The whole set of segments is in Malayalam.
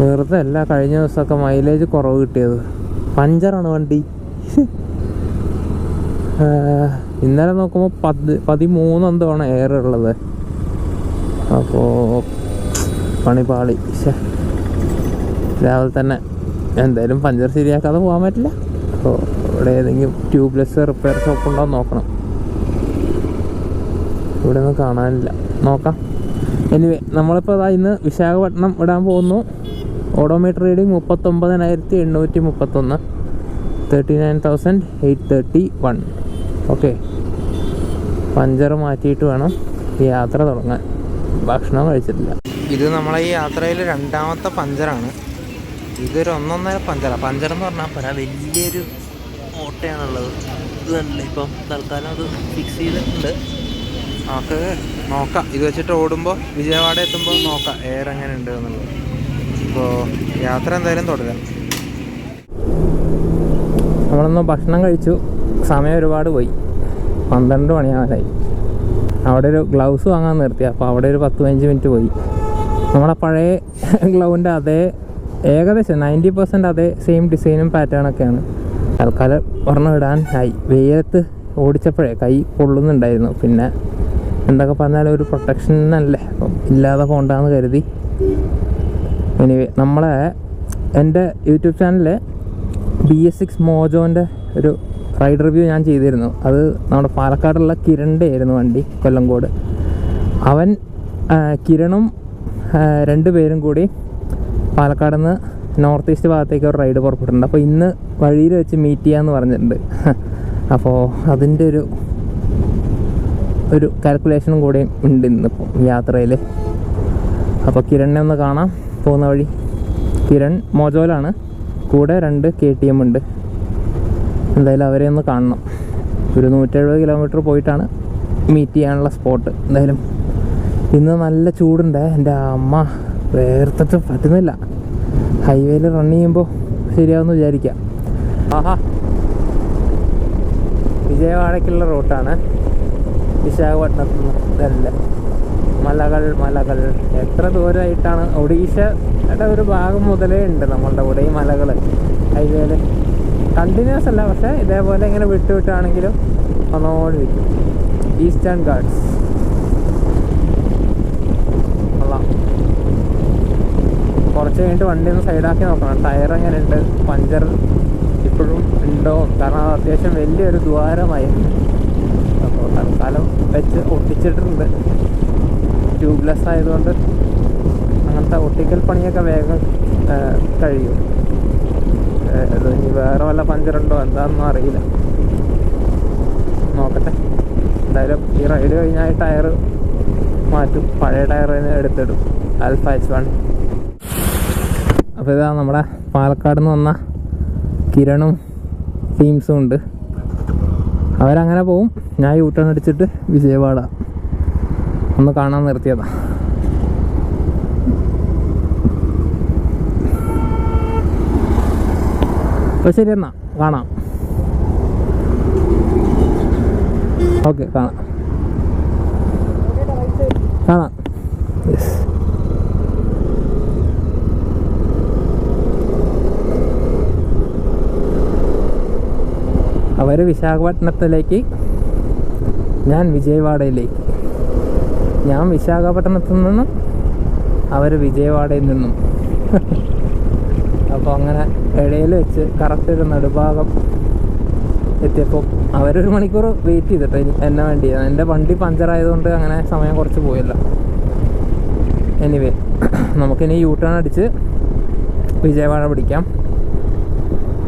വെറുതെ അല്ല കഴിഞ്ഞ ദിവസമൊക്കെ മൈലേജ് കുറവ് കിട്ടിയത്. പഞ്ചറാണ് വണ്ടി. ഇന്നലെ നോക്കുമ്പോൾ പത് പതിമൂന്ന് എന്താണ് എയർ ഉള്ളത്. അപ്പോൾ പണിപാളി. രാവിലെ തന്നെ എന്തായാലും പഞ്ചർ ശരിയാക്കാതെ പോകാൻ പറ്റില്ല. അപ്പോൾ ഇവിടെ ഏതെങ്കിലും ട്യൂബ്ലെസ് റിപ്പയർ ഷോപ്പ് ഉണ്ടോ നോക്കണം. ഇവിടെ ഒന്നും കാണാനില്ല. നോക്കാം. എനിവേ നമ്മളിപ്പോൾ ഇന്ന് വിശാഖപട്ടണം ഇടാൻ പോകുന്നു. ഓഡോമീറ്റർ റീഡിംഗ് മുപ്പത്തൊമ്പതിനായിരത്തി എണ്ണൂറ്റി മുപ്പത്തൊന്ന് thirty nine thousand eight thirty one. Okay. Puncture മാറ്റിയിട്ട് വേണം യാത്ര തുടങ്ങാൻ. ഭക്ഷണം കഴിച്ചിട്ടില്ല. ഇത് നമ്മളെ ഈ യാത്രയിൽ രണ്ടാമത്തെ പഞ്ചറാണ്. ഇതൊരു ഒന്നൊന്നര പഞ്ചറാണ് പഞ്ചർ എന്ന് പറഞ്ഞാൽ പോരാ വലിയൊരു ഓട്ടയാണുള്ളത്. ഇത് തന്നെ ഇപ്പം തൽക്കാലം അത് ഫിക്സ് ചെയ്തിട്ടുണ്ട്. നമുക്ക് നോക്കാം. ഇത് വെച്ചിട്ട് ഓടുമ്പോൾ വിജയവാഡ എത്തുമ്പോൾ നോക്കാം. എയർ എങ്ങനെ ഉണ്ട് എന്നുള്ളത്. ഇപ്പോൾ യാത്ര എന്തായാലും തുടരാം. നമ്മളൊന്ന് ഭക്ഷണം കഴിച്ചു. സമയം ഒരുപാട് പോയി. പന്ത്രണ്ട് മണിയാവാനായി. അവിടെ ഒരു ഗ്ലൗസ് വാങ്ങാൻ നിർത്തി. അപ്പോൾ അവിടെ ഒരു പത്ത് പതിനഞ്ച് മിനിറ്റ് പോയി. നമ്മളെ പഴയ ഗ്ലൗവിന്റെ അതേ ഏകദേശം നയന്റി പെർസെന്റ് അതേ സെയിം ഡിസൈനും പാറ്റേണൊക്കെയാണ് തൽക്കാലം ഒരെണ്ണം ഇടാൻ ആയി. വെയിലത്ത് ഓടിച്ചപ്പോഴേ കൈ പൊള്ളുന്നുണ്ടായിരുന്നു. പിന്നെ എന്തൊക്കെ പറഞ്ഞാലും ഒരു പ്രൊട്ടക്ഷൻ അല്ലേ? ഇല്ലാതെ പോകണ്ടെന്ന് കരുതി. എനിവേ നമ്മളെ എന്റെ യൂട്യൂബ് ചാനലിൽ ബി എസ് സിക്സ് മോജോന്റെ ഒരു റൈഡ് റിവ്യൂ ഞാൻ ചെയ്തിരുന്നു. അത് നമ്മുടെ പാലക്കാടുള്ള കിരണിന്റെ ആയിരുന്നു വണ്ടി കൊല്ലംകോട്. അവൻ കിരണും രണ്ട് പേരും കൂടി പാലക്കാട് നിന്ന് നോർത്ത് ഈസ്റ്റ് ഭാഗത്തേക്ക് ഒരു റൈഡ് പുറപ്പെട്ടിട്ടുണ്ട്. അപ്പോൾ ഇന്ന് വഴിയിൽ വെച്ച് മീറ്റ് ചെയ്യാമെന്ന് പറഞ്ഞിട്ടുണ്ട്. അപ്പോൾ അതിന്റെ ഒരു ഒരു കാൽക്കുലേഷനും കൂടി ഉണ്ട് ഇന്നിപ്പോൾ യാത്രയിൽ. അപ്പോൾ കിരണിനെ ഒന്ന് കാണാം. പോകുന്ന വഴി. കിരൺ മോജോലാണ്. കൂടെ രണ്ട് കെ ടി എം ഉണ്ട്. എന്തായാലും അവരെ ഒന്ന് കാണണം. ഒരു നൂറ്റെഴുപത് കിലോമീറ്റർ പോയിട്ടാണ് മീറ്റ് ചെയ്യാനുള്ള സ്പോട്ട് എന്തായാലും ഇന്ന് നല്ല ചൂടുണ്ട്. എന്റെ അമ്മ വേർത്തിട്ട് പറ്റുന്നില്ല. ഹൈവേയിൽ റൺ ചെയ്യുമ്പോൾ ശരിയാവുമെന്ന് വിചാരിക്കാം. ആഹാ. വിജയവാഡയ്ക്കുള്ള റൂട്ടാണ് വിശാഖപട്ടണത്തിൽ നിന്ന് ഇതല്ല. മലകൾ മലകൾ. എത്ര ദൂരമായിട്ടാണ് ഒഡീഷയുടെ ഒരു ഭാഗം മുതലേ ഉണ്ട് നമ്മളുടെ കൂടെ ഈ മലകൾ ഹൈവേയിൽ കണ്ടിന്യൂസ് അല്ല പക്ഷേ ഇതേപോലെ ഇങ്ങനെ വിട്ടു വിട്ടാണെങ്കിലും വന്നുകൊണ്ടിരിക്കും ഈസ്റ്റേൺ ഗാർഡ്സ് കുറച്ച് കഴിഞ്ഞിട്ട് വണ്ടി ഒന്ന് സൈഡാക്കി നോക്കണം. ടയർ എങ്ങനെ ഉണ്ട്? പഞ്ചർ ഇപ്പോഴും ഉണ്ടോ? കാരണം അത് അത്യാവശ്യം വലിയൊരു ദ്വാരമായി. അപ്പോൾ തൽക്കാലം വെച്ച് ഒട്ടിച്ചിട്ടുണ്ട്. ട്യൂബ്ലെസ് ആയതുകൊണ്ട് അങ്ങനത്തെ ഒട്ടിക്കൽ പണിയൊക്കെ വേഗം കഴിയും. അത് ഇനി വേറെ വല്ല പഞ്ചറുണ്ടോ എന്താണെന്നും അറിയില്ല. നോക്കട്ടെ. എന്തായാലും ഈ റൈഡ് കഴിഞ്ഞാൽ ടയർ മാറ്റും. പഴയ ടയർ തന്നെ എടുത്തിടും. ആൽഫ എച്ച് വൺ അപ്പോൾ ഇതാ നമ്മുടെ പാലക്കാട് നിന്ന് വന്ന കിരണും ടീംസും ഉണ്ട്. അവരങ്ങനെ പോവും. ഞാൻ യൂട്ടേൺ ടേൺ അടിച്ചിട്ട് വിജയവാഡ. ഒന്ന് കാണാൻ നിർത്തിയതാ. അപ്പോൾ ശരി എന്നാ കാണാം. ഓക്കെ കാണാം. കാണാം. യെസ് അവർ വിശാഖപട്ടണത്തിലേക്ക് ഞാൻ വിജയവാഡയിലേക്ക്. ഞാൻ വിശാഖപട്ടണത്തിൽ നിന്നും അവർ വിജയവാഡയിൽ നിന്നും. അപ്പോൾ അങ്ങനെ ഇടയിൽ വെച്ച് കറക്റ്റ് ഒരു നടുഭാഗം എത്തിയപ്പോൾ അവരൊരു മണിക്കൂർ വെയിറ്റ് ചെയ്തിട്ട് എന്നെ വേണ്ടി? എന്റെ വണ്ടി പഞ്ചറായതുകൊണ്ട് അങ്ങനെ സമയം കുറച്ച് പോയില്ല. എനിവേ നമുക്കിനി യൂ ടേൺ അടിച്ച് വിജയവാഡ പിടിക്കാം.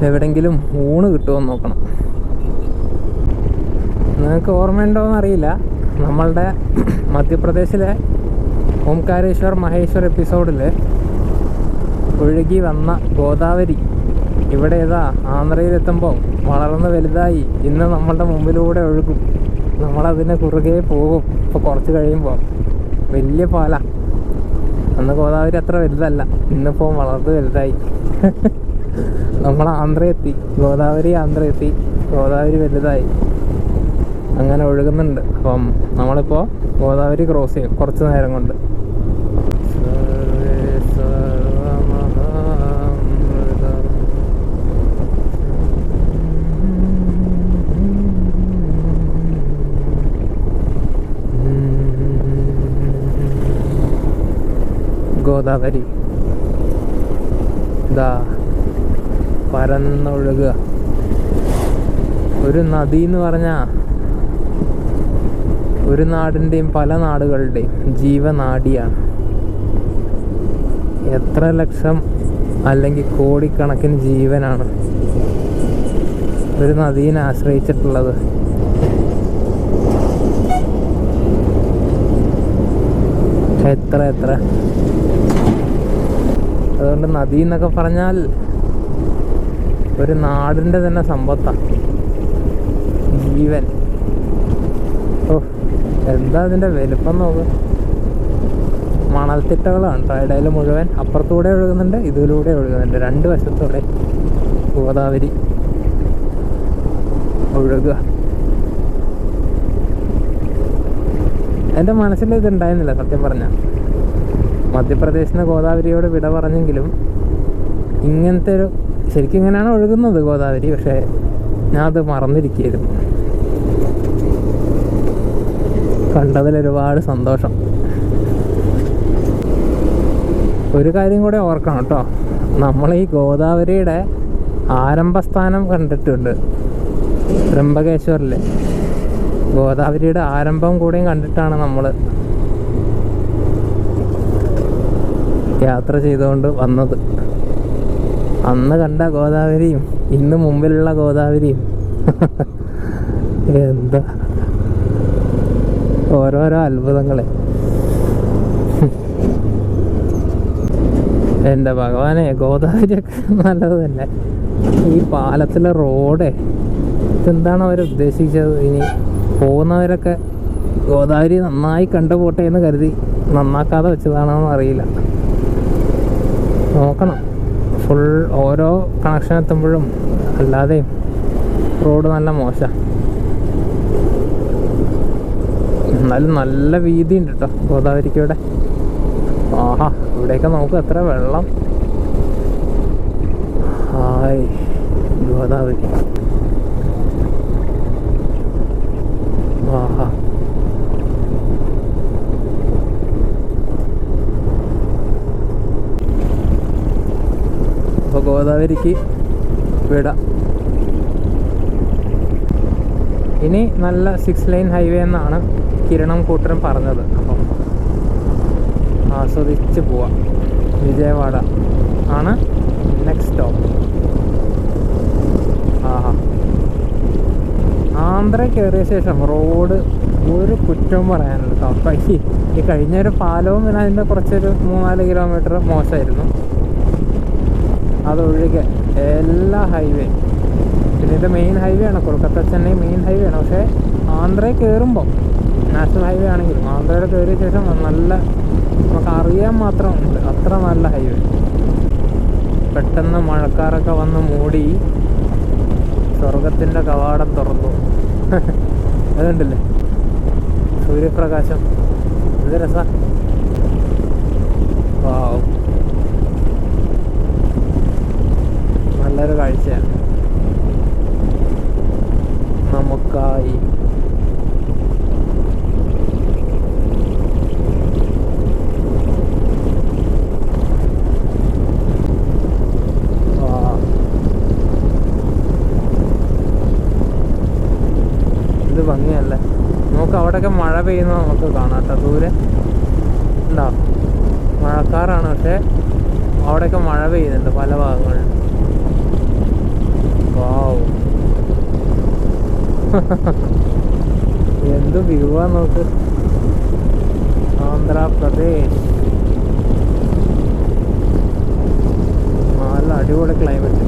എവിടെങ്കിലും ഊണ് കിട്ടുമോ നോക്കണം. നിങ്ങൾക്ക് ഓർമ്മയുണ്ടോയെന്ന് അറിയില്ല. നമ്മളുടെ മധ്യപ്രദേശിലെ ഓംകാരേശ്വർ മഹേശ്വർ എപ്പിസോഡിൽ ഒഴുകി വന്ന ഗോദാവരി. ഇവിടെ ഏതാ ആന്ധ്രയിലെത്തുമ്പോൾ വളർന്ന് വലുതായി ഇന്ന് നമ്മളുടെ മുമ്പിലൂടെ ഒഴുകും. നമ്മളതിനെ കുറുകെ പോകും. ഇപ്പോൾ കുറച്ച് കഴിയുമ്പോൾ വലിയ പാല. അന്ന് ഗോദാവരി അത്ര വലുതല്ല. ഇന്നിപ്പോൾ വളർന്ന് വലുതായി. നമ്മൾ ആന്ധ്ര എത്തി ഗോദാവരി ആന്ധ്ര എത്തി ഗോദാവരി വലുതായി. അങ്ങനെ ഒഴുകുന്നുണ്ട്. അപ്പം നമ്മളിപ്പോൾ ഗോദാവരി ക്രോസ് ചെയ്യും കുറച്ച് നേരം കൊണ്ട്. ഗോദാവരി. ഇതാ പരന്നൊഴുകുക. ഒരു നദി എന്ന് പറഞ്ഞാൽ ഒരു നാടിന്റെയും പല നാടുകളുടെയും ജീവനാടിയാണ് എത്ര ലക്ഷം അല്ലെങ്കിൽ കോടിക്കണക്കിന് ജീവനാണ് ഒരു നദീനെ ആശ്രയിച്ചിട്ടുള്ളത്. എത്ര എത്ര? അതുകൊണ്ട് നദി എന്നൊക്കെ പറഞ്ഞാൽ ഒരു നാടിന്റെ തന്നെ സമ്പത്താണ് ജീവൻ. എന്താ അതിന്റെ വലുപ്പം നോക്ക്? മണൽത്തിട്ടകളാണ്. ട്രൈഡയിൽ മുഴുവൻ അപ്പുറത്തൂടെ ഒഴുകുന്നുണ്ട് ഇതിലൂടെ ഒഴുകുന്നുണ്ട്. രണ്ട് വശത്തൂടെ ഗോദാവരി ഒഴുകുക. എന്റെ മനസ്സിൽ ഇതുണ്ടായിരുന്നില്ല സത്യം പറഞ്ഞാൽ മധ്യപ്രദേശിന് ഗോദാവരിയോട് വിട പറഞ്ഞെങ്കിലും ഇങ്ങനത്തെ ഒരു ശരിക്കും ഇങ്ങനെയാണ് ഒഴുകുന്നത് ഗോദാവരി പക്ഷേ ഞാൻ അത് മറന്നിരിക്കുകയായിരുന്നു. കണ്ടതിൽ ഒരുപാട് സന്തോഷം. ഒരു കാര്യം കൂടെ ഓർക്കണം കേട്ടോ. നമ്മൾ ഈ ഗോദാവരിയുടെ ആരംഭസ്ഥാനം കണ്ടിട്ടുണ്ട്. ത്രംബകേശ്വറിൽ ഗോദാവരിയുടെ ആരംഭം കൂടെയും കണ്ടിട്ടാണ് നമ്മൾ യാത്ര ചെയ്തുകൊണ്ട് വന്നത്. അന്ന് കണ്ട ഗോദാവരിയും ഇന്ന് മുമ്പിലുള്ള ഗോദാവരിയും. എന്താ? ഓരോരോ അത്ഭുതങ്ങളെ. എന്റെ ഭഗവാനെ ഗോദാവരിയൊക്കെ നല്ലത് തന്നെ ഈ പാലത്തിലെ റോഡ് ഇതെന്താണ് അവർ ഉദ്ദേശിച്ചത്? ഇനി പോകുന്നവരൊക്കെ ഗോദാവരി നന്നായി കണ്ടുപോട്ടെ എന്ന് കരുതി നന്നാക്കാതെ വെച്ചതാണോന്ന് അറിയില്ല. നോക്കണം. ഫുൾ ഓരോ കണക്ഷൻ എത്തുമ്പോഴും അല്ലാതെയും റോഡ് നല്ല മോശം. എന്നാലും നല്ല വീതി ഉണ്ട് കേട്ടോ ഗോദാവരിക്ക് ഇവിടെ ആഹാ ഇവിടെയൊക്കെ നമുക്ക് എത്ര വെള്ളം. ഹായ് ഗോദാവരി. ആഹാ. അപ്പോൾ ഗോദാവരിക്ക് വിടാം. ഇനി നല്ല സിക്സ് ലൈൻ ഹൈവേ എന്നാണ് കിരണം കൂട്ടരും പറഞ്ഞത്. അപ്പം ആസ്വദിച്ച് പോവാം. വിജയവാഡ ആണ് നെക്സ്റ്റ് സ്റ്റോപ്പ് ആഹാ. ആന്ധ്ര കയറിയ ശേഷം റോഡ് ഒരു കുറ്റം പറയാനില്ല കേട്ടോ അപ്പം ഈ കഴിഞ്ഞൊരു പാലവും പിന്നെ അതിന്റെ കുറച്ചൊരു മൂന്നാൽ കിലോമീറ്റർ മോശമായിരുന്നു അതൊഴികെ എല്ലാ ഹൈവേ പിന്നെ ഇത് മെയിൻ ഹൈവേ ആണ്. കൊൽക്കത്ത ചെന്നൈ മെയിൻ ഹൈവേ ആണ്. പക്ഷേ ആന്ധ്രയിൽ കയറുമ്പോൾ നാഷണൽ ഹൈവേ ആണെങ്കിലും ആന്ധ്രയിൽ കയറിയ ശേഷം നല്ല നമുക്ക് അറിയാൻ മാത്രം ഉണ്ട്. അത്ര നല്ല ഹൈവേ. പെട്ടെന്ന് മഴക്കാരൊക്കെ വന്ന് മൂടി സ്വർഗത്തിന്റെ കവാടം തുറന്നു. അതുണ്ടല്ലേ സൂര്യപ്രകാശം. ഇത് രസ. നല്ലൊരു കാഴ്ചയാണ്. നമുക്കായി വാ. ഇത് ഭംഗിയല്ലേ? നമുക്ക് അവിടെയൊക്കെ മഴ പെയ്യുന്നത് നമുക്ക് കാണാം കേട്ടോ. ദൂരെ ഉണ്ടോ? മഴക്കാറാണ് പക്ഷെ അവിടെയൊക്കെ മഴ പെയ്യുന്നുണ്ട് പല ഭാഗങ്ങളിലും വാവ് എന്ത് വ്യൂവാ നോക്ക്. ആന്ധ്രാപ്രദേശ്. നല്ല അടിപൊളി ക്ലൈമറ്റ്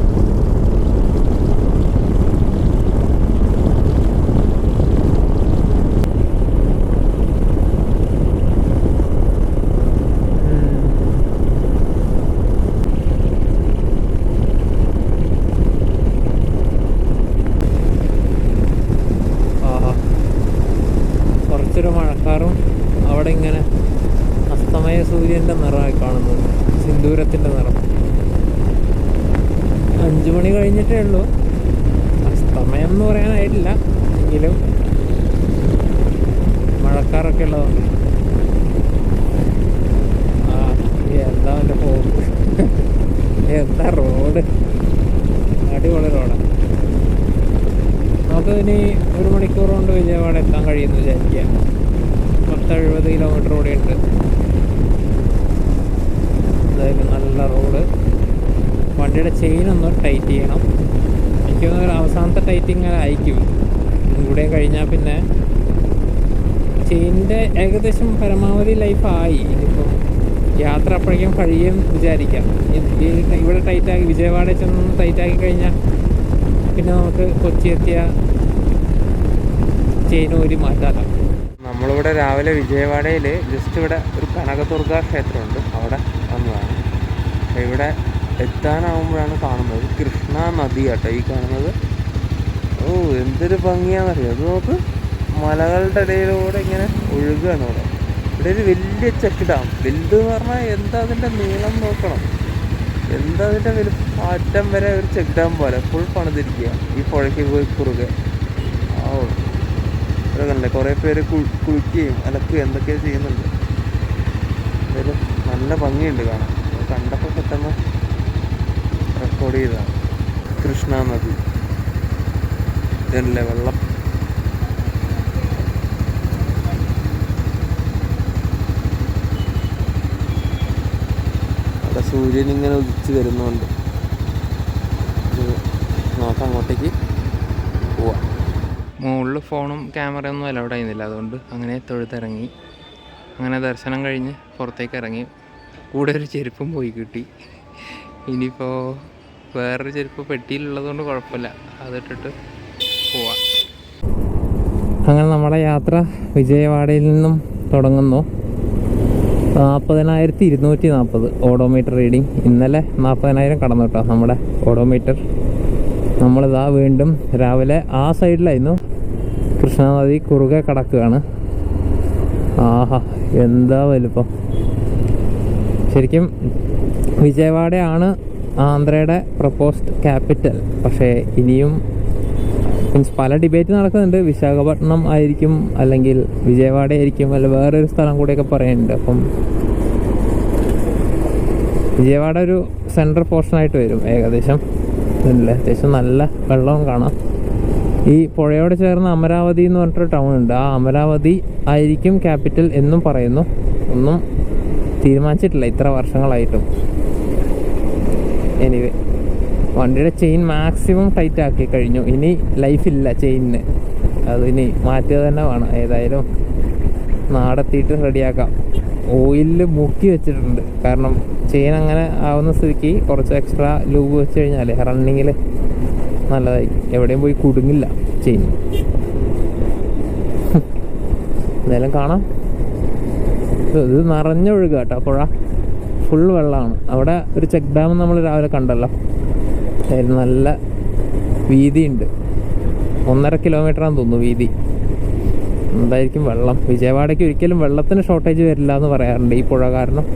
മാത്രമേ ഉള്ളൂ. അസ്തമയം എന്ന് പറയാനായിട്ടില്ല എങ്കിലും മഴക്കാരൊക്കെ ഉള്ളതുകൊണ്ട്. ആ എന്താ എന്റെ പോകും എന്താ റോഡ് അടിപൊളി റോഡാണ് നമുക്ക് ഇനി ഒരു മണിക്കൂർ കൊണ്ട് വിജയവാഡ എത്താൻ കഴിയുമെന്ന് വിചാരിക്കുക. പത്തെഴുപത് കിലോമീറ്റർ കൂടി ഉണ്ട്. എന്തായാലും നല്ല റോഡ് വണ്ടിയുടെ ചെയിൻ ഒന്ന് ടൈറ്റ് ചെയ്യണം. എനിക്ക് തോന്നുന്നു അവസാനത്തെ ടൈറ്റിങ് അയക്കും. ഇവിടെ കഴിഞ്ഞാൽ പിന്നെ ചെയിനിന്റെ ഏകദേശം പരമാവധി ലൈഫായി ഇതിപ്പം യാത്ര അപ്പോഴേക്കും കഴിയും വിചാരിക്കാം. ഇവിടെ ടൈറ്റാക്കി വിജയവാഡ ചെന്ന് ടൈറ്റാക്കി കഴിഞ്ഞാൽ പിന്നെ നമുക്ക് കൊച്ചി എത്തിയ ചെയിൻ ഒരു മാറ്റാക്കാം. നമ്മളിവിടെ രാവിലെ വിജയവാഡയിൽ ജസ്റ്റ് ഇവിടെ ഒരു കനകദുർഗ ക്ഷേത്രമുണ്ട്. അവിടെ വന്നതാണ്. ഇവിടെ എത്താനാവുമ്പോഴാണ് കാണുന്നത്. കൃഷ്ണ നദി കേട്ടോ ഈ കാണുന്നത്. ഓ എന്തൊരു ഭംഗിയാണെന്നറിയാം അത് നോക്ക് മലകളുടെ ഇടയിലൂടെ ഇങ്ങനെ ഒഴുകുകയാണ് ഇവിടെ ഇവിടെ ഒരു വലിയ ചെക്ക് ഡാം. വലുത് എന്ന് പറഞ്ഞാൽ എന്താ അതിന്റെ നീളം നോക്കണം? എന്താ അതിന്റെ വലു അറ്റം വരെ ഒരു ചെക്ക് ഡാം പോലെ ഫുൾ പണിതിരിക്കുക. ഈ പുഴയ്ക്ക് പോയി കുറുകെ. ആ ഇവിടെ കുറേ പേര് കുളിക്കുകയും അലക്കുകയും എന്തൊക്കെയോ ചെയ്യുന്നുണ്ട്. എന്തായാലും നല്ല ഭംഗിയുണ്ട് കാണാൻ. കണ്ടപ്പോൾ പെട്ടെന്ന് റെക്കോർഡ് ചെയ്തതാണ്. കൃഷ്ണ നദി. ഇതല്ലേ വെള്ളം? അവിടെ സൂര്യൻ ഇങ്ങനെ ഉദിച്ച് വരുന്നുണ്ട്. നോക്കാം അങ്ങോട്ടേക്ക്. പോവാം. മുകളിൽ ഫോണും ക്യാമറയൊന്നും അലൗഡ് ആയിരുന്നില്ല. അതുകൊണ്ട് അങ്ങനെ തൊഴുത്തിറങ്ങി അങ്ങനെ ദർശനം കഴിഞ്ഞ് പുറത്തേക്ക് ഇറങ്ങി. കൂടെ ഒരു ചെരുപ്പും പോയി കിട്ടി. ഇനിയിപ്പോൾ വേറൊരു ചെരുപ്പ് പെട്ടിയിലുള്ളതുകൊണ്ട് കുഴപ്പമില്ല. അതിട്ടിട്ട് പോവാം. അങ്ങനെ നമ്മുടെ യാത്ര വിജയവാഡയിൽ നിന്നും തുടങ്ങുന്നു. നാൽപ്പതിനായിരത്തി ഇരുന്നൂറ്റി നാൽപ്പത് ഓഡോമീറ്റർ റീഡിങ്. ഇന്നലെ നാൽപ്പതിനായിരം കടന്നു കേട്ടോ നമ്മുടെ ഓഡോമീറ്റർ. നമ്മളിതാ വീണ്ടും രാവിലെ ആ സൈഡിലായിരുന്നു. കൃഷ്ണനദി കുറുകെ കടക്കുകയാണ്. ആഹാ എന്താ വലുപ്പം. ശരിക്കും വിജയവാഡയാണ് ആന്ധ്രയുടെ പ്രപ്പോസ്ഡ് ക്യാപിറ്റൽ. പക്ഷേ ഇനിയും മീൻസ് പല ഡിബേറ്റ് നടക്കുന്നുണ്ട്. വിശാഖപട്ടണം ആയിരിക്കും അല്ലെങ്കിൽ വിജയവാഡ ആയിരിക്കും അല്ല വേറൊരു സ്ഥലം കൂടെയൊക്കെ പറയുന്നുണ്ട്. അപ്പം വിജയവാഡ ഒരു സെൻട്രൽ പോർഷനായിട്ട് വരും ഏകദേശം. ഇല്ലേ അത്യാവശ്യം നല്ല വെള്ളവും കാണാം. ഈ പുഴയോട് ചേർന്ന് അമരാവതി എന്ന് പറഞ്ഞിട്ടൊരു ടൗൺ ഉണ്ട്. ആ അമരാവതി ആയിരിക്കും ക്യാപിറ്റൽ എന്നും പറയുന്നു. ഒന്നും തീരുമാനിച്ചിട്ടില്ല. ഇത്ര വർഷങ്ങളായിട്ടും. എനിവേ വണ്ടിയുടെ ചെയിൻ മാക്സിമം ടൈറ്റ് ആക്കി കഴിഞ്ഞു. ഇനി ലൈഫില്ല ചെയിനിന് അത് ഇനി മാറ്റുക തന്നെ വേണം. ഏതായാലും നാടെത്തിയിട്ട് റെഡിയാക്കാം ഓയിലിൽ മുക്കി വെച്ചിട്ടുണ്ട്. കാരണം ചെയിൻ അങ്ങനെ ആവുന്ന സ്ഥിതിക്ക് കുറച്ച് എക്സ്ട്രാ ലൂബ് വെച്ച് കഴിഞ്ഞാൽ റണ്ണിങ്ങിൽ നല്ലതായി. എവിടെയും പോയി കുടുങ്ങില്ല ചെയിൻ എന്തായാലും കാണാം. ഇത് നിറഞ്ഞൊഴുക കേട്ടോ പുഴ. ഫുൾ വെള്ളമാണ് അവിടെ ഒരു ചെക്ക് ഡാം നമ്മൾ രാവിലെ കണ്ടല്ലോ. അതിൽ നല്ല വീതിയുണ്ട്. ഒന്നര കിലോമീറ്ററാന്ന് തോന്നുന്നു വീതി. എന്തായിരിക്കും വെള്ളം? വിജയവാഡയ്ക്ക് ഒരിക്കലും വെള്ളത്തിന് ഷോർട്ടേജ് വരില്ല എന്ന് പറയാറുണ്ട് ഈ പുഴ കാരണം.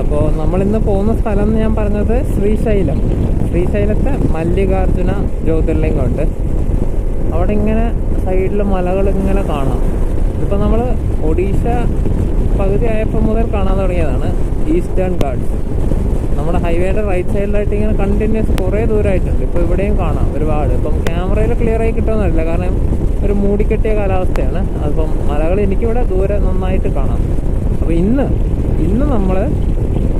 അപ്പോൾ നമ്മളിന്ന് പോകുന്ന സ്ഥലം എന്ന് ഞാൻ പറഞ്ഞത് ശ്രീശൈലം. ശ്രീശൈലത്തെ മല്ലികാർജുന ജ്യോതിർലിംഗമുണ്ട്. അവിടെ ഇങ്ങനെ സൈഡിൽ മലകൾ ഇങ്ങനെ കാണാം. ഇതിപ്പോൾ നമ്മൾ ഒഡീഷ പകുതി ആയപ്പോൾ മുതൽ കാണാൻ തുടങ്ങിയതാണ് ഈസ്റ്റേൺ ഗാർഡ്സ് നമ്മുടെ ഹൈവേയുടെ റൈറ്റ് സൈഡിലായിട്ട് ഇങ്ങനെ കണ്ടിന്യൂസ് കുറേ ദൂരമായിട്ടുണ്ട് ഇപ്പോൾ ഇവിടെയും കാണാം ഒരുപാട്. ഇപ്പം ക്യാമറയിൽ ക്ലിയർ ആയി കിട്ടുമെന്നറിയില്ല കാരണം ഒരു മൂടിക്കെട്ടിയ കാലാവസ്ഥയാണ്. അതിപ്പം മലകൾ എനിക്കിവിടെ ദൂരെ നന്നായിട്ട് കാണാം. അപ്പോൾ ഇന്ന് ഇന്ന് നമ്മൾ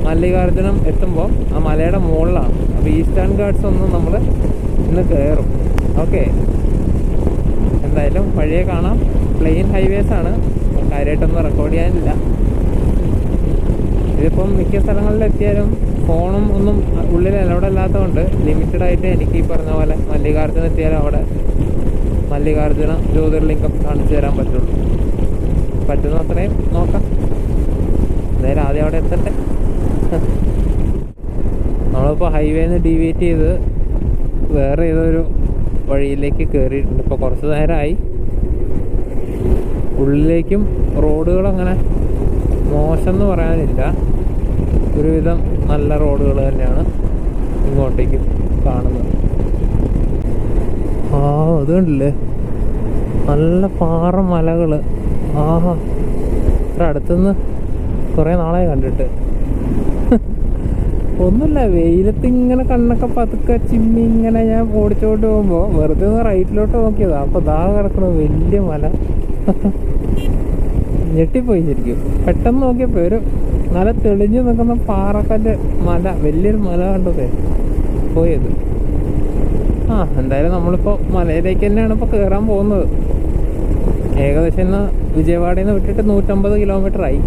മല്ലികാർജുനം എത്തുമ്പോൾ ആ മലയുടെ മുകളിലാണ് അപ്പോൾ ഈസ്റ്റേൺ ഗാർഡ്സ് ഒന്നും നമ്മൾ ഇന്ന് കയറും ഓക്കെ എന്തായാലും വഴിയെ കാണാം. പ്ലെയിൻ ഹൈവേസ് ആണ്. കാര്യമായിട്ടൊന്നും റെക്കോർഡ് ചെയ്യാനില്ല. ഇതിപ്പം മിക്ക സ്ഥലങ്ങളിലെത്തിയാലും ഫോണും ഒന്നും ഉള്ളിൽ അലൗഡ് അല്ലാത്തതുകൊണ്ട് ലിമിറ്റഡ് ആയിട്ട് എനിക്ക് ഈ പറഞ്ഞ പോലെ മല്ലികാർജുന എത്തിയാലും അവിടെ മല്ലികാർജുന ജ്യോതിർലിംഗം കാണിച്ചു തരാൻ പറ്റുള്ളൂ. പറ്റുന്ന അത്രയും നോക്കാം. എന്തായാലും ആദ്യം അവിടെ എത്തട്ടെ. നമ്മളിപ്പോൾ ഹൈവേന്ന് ഡീവിയേറ്റ് ചെയ്ത് വേറെ ഏതൊരു വഴിയിലേക്ക് കയറിയിട്ടുണ്ട് ഇപ്പോൾ കുറച്ച് നേരമായി ഉള്ളിലേക്കും റോഡുകൾ അങ്ങനെ മോശം എന്ന് പറയാനില്ല. ഒരുവിധം നല്ല റോഡുകൾ തന്നെയാണ് ഇങ്ങോട്ടേക്ക് കാണുന്നത്. ആ അത് കണ്ടില്ലേ? നല്ല പാറ മലകൾ ആഹാ. ഇത്ര അടുത്തുനിന്ന് കുറേ നാളായി കണ്ടിട്ട്. ഒന്നുമില്ല വെയിലത്ത് ഇങ്ങനെ കണ്ണൊക്കെ പതുക്കെ ചിമ്മി ഇങ്ങനെ ഞാൻ ഓടിച്ചോട്ട് പോകുമ്പോൾ വെറുതെ ഒന്ന് റൈറ്റിലോട്ട് നോക്കിയതാ. അപ്പോൾ ദാ കിടക്കണ വലിയ മല. ഞെട്ടിപ്പോയി ശരിക്കും. പെട്ടെന്ന് നോക്കിയപ്പോൾ ഒരു നല്ല തെളിഞ്ഞു നിൽക്കുന്ന പാറക്കല്ല് മല വലിയൊരു മല കണ്ടതേ പോയത്. ആ എന്തായാലും നമ്മളിപ്പോൾ മലയിലേക്ക് തന്നെയാണ് ഇപ്പോൾ കയറാൻ പോകുന്നത്. ഏകദേശം ഇന്ന് വിജയവാഡയിൽ നിന്ന് വിട്ടിട്ട് നൂറ്റമ്പത് കിലോമീറ്റർ ആയി.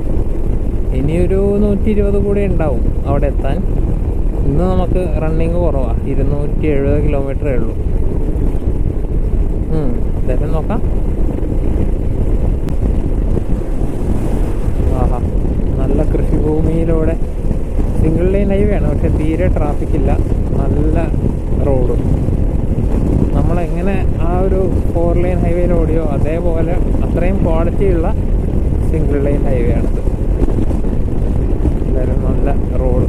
ഇനിയൊരു നൂറ്റി ഇരുപത് കൂടെ ഉണ്ടാവും അവിടെ എത്താൻ. ഇന്ന് നമുക്ക് റണ്ണിങ് കുറവാണ് ഇരുന്നൂറ്റി എഴുപത് കിലോമീറ്ററേ ഉള്ളൂ എന്തായാലും നോക്കാം. ആഹാ നല്ല കൃഷിഭൂമിയിലൂടെ സിംഗിൾ ലൈൻ ഹൈവേ ആണ്. പക്ഷെ തീരെ ട്രാഫിക് ഇല്ല. നല്ല റോഡും നമ്മളെങ്ങനെ ആ ഒരു ഫോർ ലൈൻ ഹൈവേയിൽ ഓടിയോ അതേപോലെ അത്രയും ക്വാളിറ്റിയുള്ള സിംഗിൾ ലൈൻ ഹൈവേ ആണിത്. എന്തായാലും നല്ല റോഡ്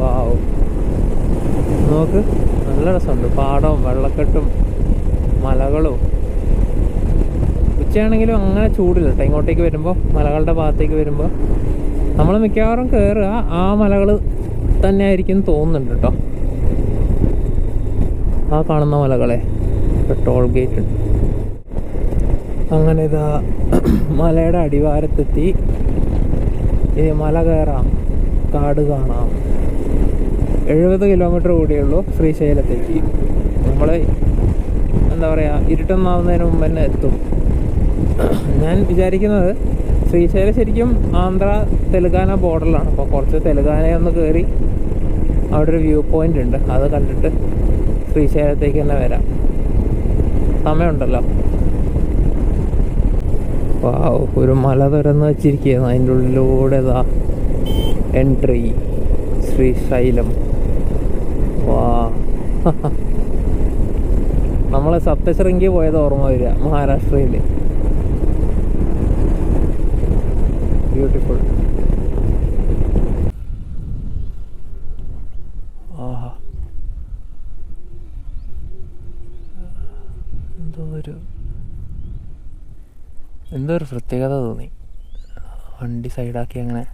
വാവ് നോക്ക് നല്ല രസമുണ്ട്. പാടവും വെള്ളക്കെട്ടും മലകളും. ഉച്ചയാണെങ്കിലും അങ്ങനെ ചൂടില്ല കേട്ടോ ഇങ്ങോട്ടേക്ക് വരുമ്പോൾ മലകളുടെ ഭാഗത്തേക്ക് വരുമ്പോൾ നമ്മൾ മിക്കവാറും കയറുക ആ മലകൾ തന്നെ ആയിരിക്കും തോന്നുന്നുണ്ട് കേട്ടോ ആ കാണുന്ന മലകളെ ടോൾ ഗേറ്റ് ഉണ്ട്. അങ്ങനെ ഇതാ മലയുടെ അടിവാരത്തെത്തി. ഇനി മല കയറാം. കാട് കാണാം. എഴുപത് കിലോമീറ്റർ കൂടിയുള്ളൂ ശ്രീശൈലത്തേക്ക് നമ്മൾ എന്താ പറയുക ഇരുട്ടൊന്നാവുന്നതിന് മുമ്പ് തന്നെ എത്തും. ഞാൻ വിചാരിക്കുന്നത് ശ്രീശൈലം ശരിക്കും ആന്ധ്ര തെലുങ്കാന ബോർഡറിലാണ് അപ്പോൾ കുറച്ച് തെലുങ്കാനയൊന്ന് കയറി അവിടെ ഒരു വ്യൂ പോയിന്റ് ഉണ്ട്. അത് കണ്ടിട്ട് ശ്രീശൈലത്തേക്ക് തന്നെ വരാം. സമയമുണ്ടല്ലോ. വാവ് ഒരു മല തുറന്ന് വെച്ചിരിക്കുകയാണ്. അതിന്റെ ഉള്ളിലൂടെ എൻട്രി ശ്രീശൈലം വാ. നമ്മൾ സപ്തശൃംഗി പോയത് ഓർമ്മ വരിക മഹാരാഷ്ട്രയിൽ ബ്യൂട്ടിഫുൾ എന്തോ ഒരു എന്തോ ഒരു പ്രത്യേകത തോന്നി. വണ്ടി സൈഡാക്കി അങ്ങനെ